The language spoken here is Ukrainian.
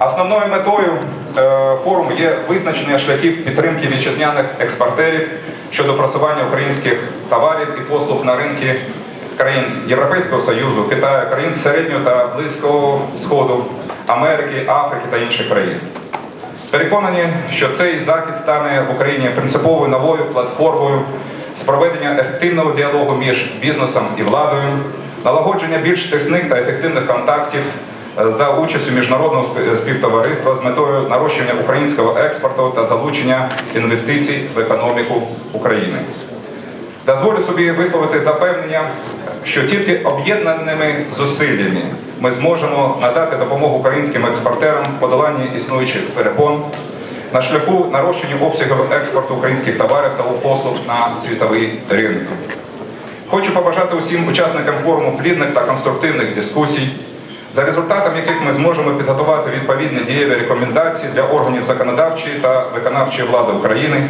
Основною метою е, форуму є визначення шляхів підтримки вітчизняних експортерів щодо просування українських товарів і послуг на ринки країн Європейського Союзу, Китаю, країн Середнього та Близького Сходу, Америки, Африки та інших країн. Переконані, що цей захід стане в Україні принциповою новою платформою з проведення ефективного діалогу між бізнесом і владою, налагодження більш тисних та ефективних контактів за участю міжнародного співтовариства з метою нарощування українського експорту та залучення інвестицій в економіку України. Дозволю собі висловити запевнення, що тільки об'єднаними зусиллями ми зможемо надати допомогу українським експортерам в подоланні існуючих перепон на шляху нарощення обсягів експорту українських товарів та послуг на світовий ринок. Хочу побажати усім учасникам форуму плідних та конструктивних дискусій, за результатом яких ми зможемо підготувати відповідні дієві рекомендації для органів законодавчої та виконавчої влади України